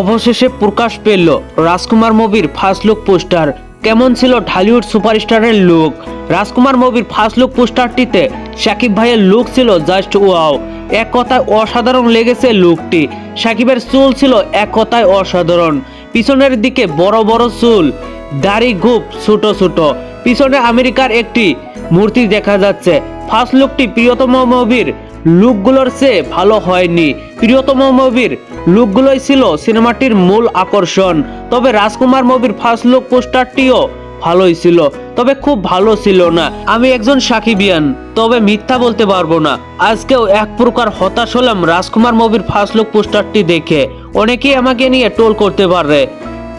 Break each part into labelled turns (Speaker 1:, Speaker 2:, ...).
Speaker 1: অবশেষে প্রকাশ পেল রাজকুমার মুভির ফার্স্ট লুক পোস্টার কেমন ছিল ঢালিউড সুপারস্টারের লুক রাজকুমার মুভির ফার্স্ট লুক পোস্টারটিতে শাকিব ভাইয়ের লুক ছিল জাস্ট ওয়াও এক কথায় অসাধারণ লেগেছে লুকটি শাকিবের চুল ছিল এক কথায় অসাধারণ। পিছনের দিকে বড় বড় চুল। দাড়ি গুপ ছোট ছোট। পিছনে আমেরিকার একটি মূর্তি দেখা যাচ্ছে। ফার্স্ট লুকটি প্রিয়তম মুভির লুকগুলোর চেয়ে ভালো হয়নি। প্রিয়তম মুভির লুকগুলোই ছিল সিনেমাটির মূল আকর্ষণ। তবে রাজকুমার মুভির ফার্স্ট লুক পোস্টারটিও ভালোই ছিল, তবে খুব ভালো ছিল না। আমি একজন সাকিবিয়ান, তবে মিথ্যা বলতে পারব না। আজকেও এক প্রকার হতাশ হলাম রাজকুমার মুভির ফার্স্ট লুক পোস্টারটি দেখে। অনেকেই আমাকে নিয়ে টোল করতে পারে।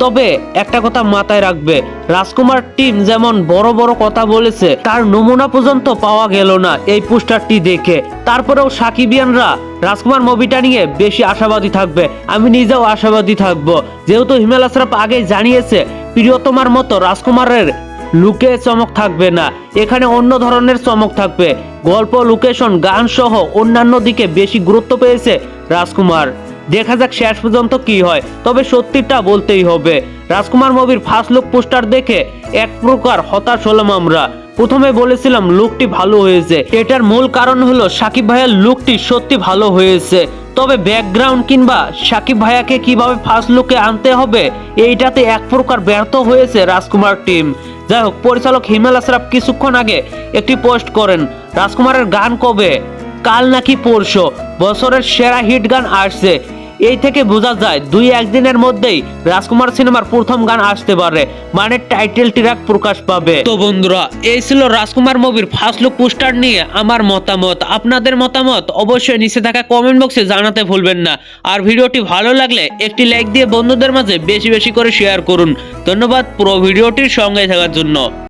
Speaker 1: তবে একটা কথা মাথায় রাখবে, রাজকুমার টিম যেমন বড় বড় কথা বলেছে, তার নমুনা পর্যন্ত পাওয়া গেল না এই পোস্টারটি দেখে। তারপরেও সাকিবিয়ানরা রাজকুমার মুভিটা নিয়ে বেশি আশাবাদী থাকবে, আমি নিজেও আশাবাদী থাকব। যেহেতু হিমেল আশরাফ আগেই জানিয়েছে, প্রিয়তমার মতো রাজকুমারের লুকে চমক থাকবে না, এখানে অন্য ধরনের চমক থাকবে। গল্প, লোকেশন, গান সহ অন্যান্য দিকে বেশি গুরুত্ব পেয়েছে রাজকুমার। দেখা যাক শেষ পর্যন্ত কি হয়। তবে সত্যিটা বলতেই হবে, রাজকুমার মুভির ফার্স্ট লুক পোস্টার দেখে এক প্রকার হতাশ হলাম আমরা। প্রথমে বলেছিলাম লুকটি ভালো হয়েছে। এটার মূল কারণ হলো সাকিব ভাইয়ের লুকটি সত্যি ভালো হয়েছে। তবে ব্যাকগ্রাউন্ড কিংবা সাকিব ভাইয়াকে কীভাবে ফার্স্ট লুকে আনতে হবে, এইটাতে এক প্রকার ব্যর্থ হয়েছে রাজকুমার টিম যাই হোক, পরিচালক হিমেল আশরাফ কিছুক্ষণ আগে একটি পোস্ট করেন, রাজকুমারের গান কবে? কাল নাকি পরশু? বছরের সেরা হিট গান আসছে। এই থেকে বোঝা যায় দুই একদিনের মধ্যেই রাজকুমার সিনেমার প্রথম গান আসতে পারে মানে টাইটেল ট্র্যাক প্রকাশ পাবে। তো বন্ধুরা, এই ছিল রাজকুমার মুভির ফার্স্ট লুক পোস্টার নিয়ে আমার মতামত। আপনাদের মতামত অবশ্যই নিচে থাকা কমেন্ট বক্সে জানাতে ভুলবেন না। আর ভিডিওটি ভালো লাগলে একটি লাইক দিয়ে বন্ধুদের মাঝে বেশি বেশি করে শেয়ার করুন। ধন্যবাদ পুরো ভিডিওটির সঙ্গে থাকার জন্য।